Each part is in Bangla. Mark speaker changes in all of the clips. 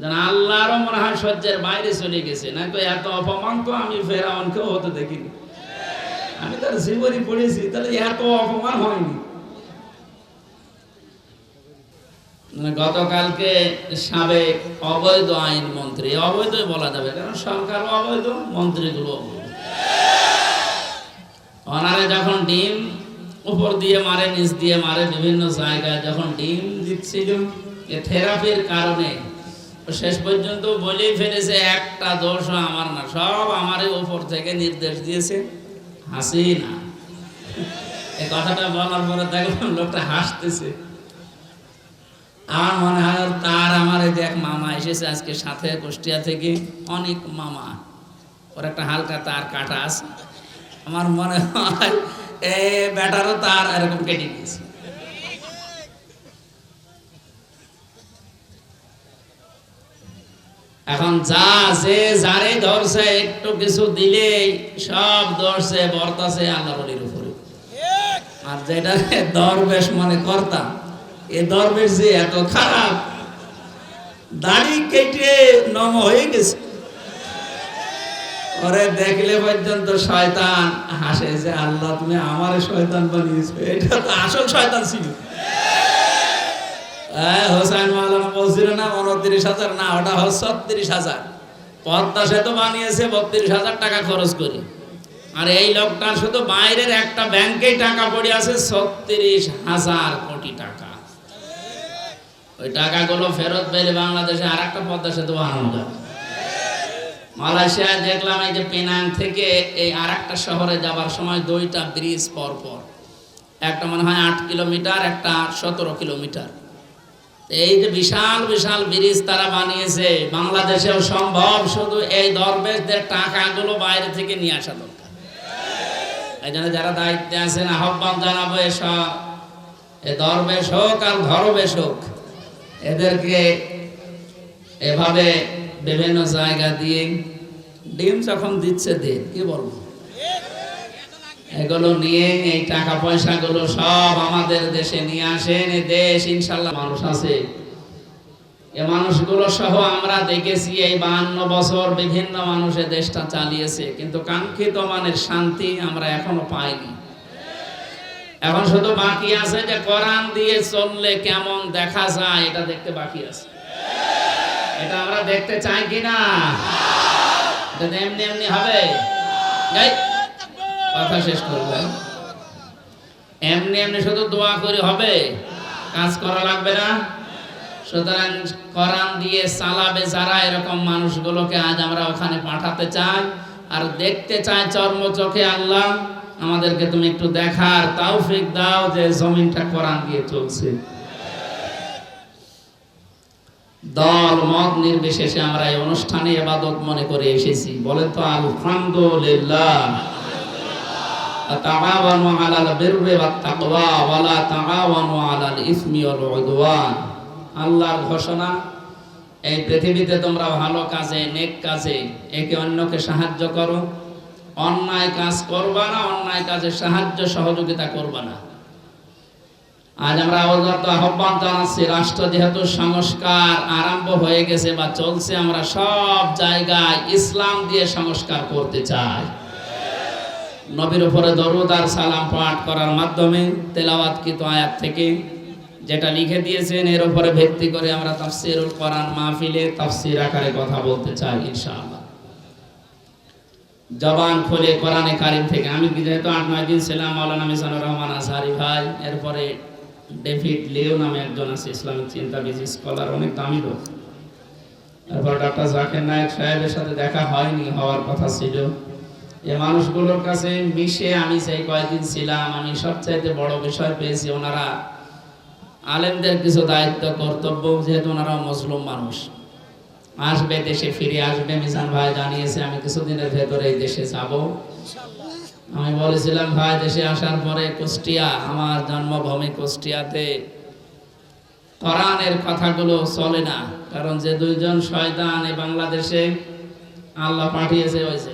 Speaker 1: যেন আল্লাহরও মনে হয় সহ্যের বাইরে চলে গেছে। না তো এত অপমান তো আমি ফেরাউনকেও হতে দেখিনি। আমি তার জীবনী পড়েছি, তাহলে এত অপমান হয়নি। মানে গতকালকে সাবেক অবৈধ আইন মন্ত্রী অবৈধ বলা যাবে, কারণ সরকার অবৈধ, মন্ত্রীগুলো অবৈধ। ওনারে যখন ডিম উপর দিয়ে মারে, নিচ দিয়ে মারে, বিভিন্ন জায়গায় যখন ডিম দিচ্ছিল থেরাপির কারণে শেষ পর্যন্ত বলেই ফেলেছে, একটা দোষ আমার না, সব আমারই উপর থেকে নির্দেশ দিয়েছে হাসি না। এই কথাটা বলার পরে দেখলাম লোকটা হাসতেছে। আমার মনে হয় তার আমার এই এক মামা এসেছে আজকে সাথে কুষ্টিয়া থেকে, অনেক মামা। ওর একটা হালকা তার কাটা আছে। আমার মনে হয় এ ব্যাটারও তার এরকম কেটে গিয়েছে এখন যা যে যারে ধরছে, একটু কিছু দিলে সব ধরছে, বর্তাছে আল্লাহ বলির উপরে। আর যেটা দরবেশ মনে করতাম এ দরবেশ যে এত খারাপ, দাড়ি কেটে নম হয়ে গেছে। ওরে দেখলে পর্যন্ত শয়তান হাসে যে, আল্লাহ তুমি আমারে শয়তান বানিয়েছো। এটা তো আসল শয়তান ছিল। বলছিল না উনত্রিশ হাজার, না, ওটা হচ্ছে হাজার। পদ্মা সেতু বানিয়েছে, বত্রিশ হাজার টাকা খরচ করি। আর এই শুধু বাইরের একটা ব্যাংকেই টাকা পড়ে আছে, ছত্রিশ হাজার কোটি টাকা। ওই টাকাগুলো ফেরত বাংলাদেশে পদ্মা সেতু বানানো যায় মালয়েশিয়ায় দেখলাম এই যে পেনাং থেকে এই আর শহরে যাবার সময় দুইটা ব্রিজ পর পর একটা মনে হয় আট কিলোমিটার, একটা সতেরো কিলোমিটার। এই যে বিশাল বিশাল ব্রিজ তারা বানিয়েছে, বাংলাদেশেও সম্ভব। শুধু এই দরবেশদের টাকাগুলো বাইরে থেকে নিয়ে আসা দরকার। এই জন্য যারা দায়িত্বে আছেন, আহ্বান জানাব এসব। এ দরবেশ হোক আর ধরবেশ হোক, এদেরকে এভাবে বিভিন্ন জায়গা দিয়ে ডিম যখন দিচ্ছে দিন কি বলব? এগুলো নিয়ে এই টাকা পয়সাগুলো সব আমাদের দেশে নিয়ে আসেন দেশ ইনশাল্লাহ মানুষ আছে। এ মানুষগুলো সহ আমরা দেখেছি এই বাহান্ন বছর বিভিন্ন মানুষে দেশটা চালিয়েছে, কিন্তু কাঙ্ক্ষিত মানের শান্তি আমরা এখনও পাইনি। এখন শুধু বাকি আছে যে কোরআন দিয়ে চললে কেমন দেখা যায়, এটা দেখতে বাকি আছে। এটা আমরা দেখতে চাই কিনা? এটা এমনি এমনি হবে। কথা শেষ করবেন এমনি এমনি শুধু দোয়া করে, হবে? কাজ করা লাগবে না? সুতরাং কোরআন দিয়ে চালাবে যারা এরকম মানুষগুলোকে আজ আমরা ওখানে পাঠাতে চাই, আর দেখতে চাই চর্ম চোখে আল্লাহ, আমাদেরকে তুমি একটু দেখার তৌফিক দাও যে জমিনটা কোরআন দিয়ে চলছে। দল, মত নির্বিশেষে আমরা এই অনুষ্ঠানে এবাদত মনে করে এসেছি। বলেন তো, আলহামদুলিল্লাহ। তাআওয়ানু আলাল বিররি ওয়াত তাকওয়া ওয়া লা তাআওয়ানু আলাল ইসমি ওয়াল উদওয়ান। আল্লাহর ঘোষণা, এই পৃথিবীতে তোমরা ভালো কাজে, নেক কাজে একে অন্যকে সাহায্য করো। অন্যায় কাজ করবা না, অন্যায় কাজে সাহায্য, সহযোগিতা করবা না। আজ আমরা অবগত, আহ্বান জানাচ্ছি, রাষ্ট্র যেহেতু সংস্কার আরম্ভ হয়ে গেছে বা চলছে, আমরা সব জায়গায় ইসলাম দিয়ে সংস্কার করতে চাই। নবীর উপরে দরুদ আর সালাম পাঠ করার মাধ্যমে তেলাওয়াত তেলাওয়াতকৃত আয়াত থেকে যেটা লিখে দিয়েছেন, এর উপরে ভিত্তি করে আমরা তাফসিরুল কোরআন মাহফিলে তাফসির আকারে কথা বলতে চাই ইনশাআল্লাহ। জবান খুলে কোরআনে কারিম থেকে। আমি যেহেতু আট, নয় দিন ছিলাম, মাওলানা মিজানুর রহমান আজহারি ভাই, এরপরে ডেভিড লিও নামে একজন আছে, ইসলামিক চিন্তাবিদ স্কলার, অনেক দামি লোক। এরপর ডক্টর জাকির নায়ক সাহেবের সাথে দেখা হয়নি, হওয়ার কথা ছিল। এ মানুষগুলোর কাছে মিশে আমি সেই কয়েকদিন ছিলাম, আমি সবচাইতে বড় বিষয় পেয়েছি ওনারা আলেমদের কিছু দায়িত্ব, কর্তব্য, যেহেতু ওনারা মুসলিম মানুষ। আসবে, দেশে ফিরে আসবে, মিজান ভাই জানিয়েছে, আমি কিছুদিনের ভেতরে এই দেশে যাব। আমি বলেছিলাম, ভাই, দেশে আসার পরে কুষ্টিয়া, আমার জন্মভূমি কুষ্টিয়াতে কোরআনের কথাগুলো চলে না। কারণ যে দুইজন শয়তান এই বাংলাদেশে আল্লাহ পাঠিয়েছে জেলায়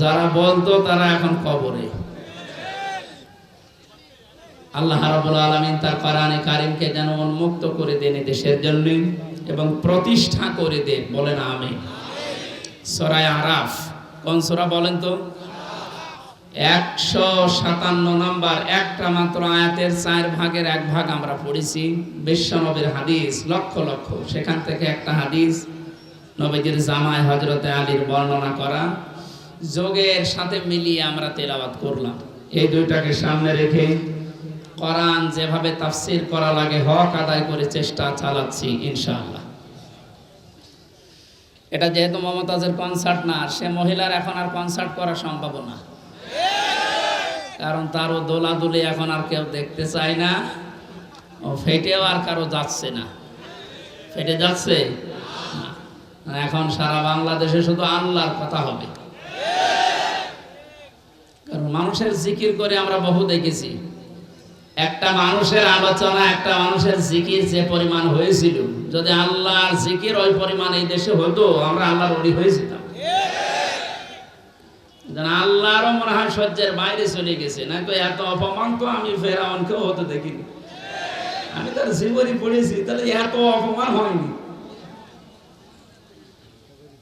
Speaker 1: যারা বলতো তারা এখন কবরে। আল্লাহ রাব্বুল আলামিন তার কোরআনে কারিমকে যেন উন্মুক্ত করে দেন দেশের জন্য এবং প্রতিষ্ঠা করে দেন। বলেন আমিন। সরাই আরাফ, কোন সূরা বলেন তো? একশো সাতান্ন নম্বর, একটা মাত্র আয়াতের চার ভাগের এক ভাগ আমরা পড়েছি। বিশ্বনবীর হাদিস, লক্ষ লক্ষ। সেখান থেকে একটা হাদিস নবীজির জামায় হজরতে আলীর বর্ণনা করা। যোগের সাথে মিলিয়ে আমরা তেলাওয়াত করলাম। এই দুইটাকে সামনে রেখে কোরআন যেভাবে তাফসির করা লাগে হক আদায় করে চেষ্টা চালাচ্ছি ইনশাআল্লাহ। এটা যেহেতু মমতাজের কনসার্ট না সে মহিলার এখন আর কনসার্ট করা সম্ভব না। কারণ তারও দোলাদুলি এখন আর কেউ দেখতে চায় না ও ফেটেও আর কারও যাচ্ছে না। ফেটে যাচ্ছে? এখন সারা বাংলাদেশে শুধু আল্লাহর কথা হবে। মানুষের জিকির করে আমরা বহু দেখেছি। একটা মানুষের আলোচনা, একটা মানুষের জিকির যে পরিমাণ হয়েছিল। যদি আল্লাহর জিকির ওই পরিমাণ এই দেশে হতো, আমরা আল্লাহর অলি হয়ে আল্লাহরও মনে হয় সহ্যের বাইরে চলে গেছে। না তো এত অপমান তো আমি ফেরাউনকেও হতে দেখিনি। আমি তার জীবনী পড়েছি, তাহলে এত অপমান হয়নি।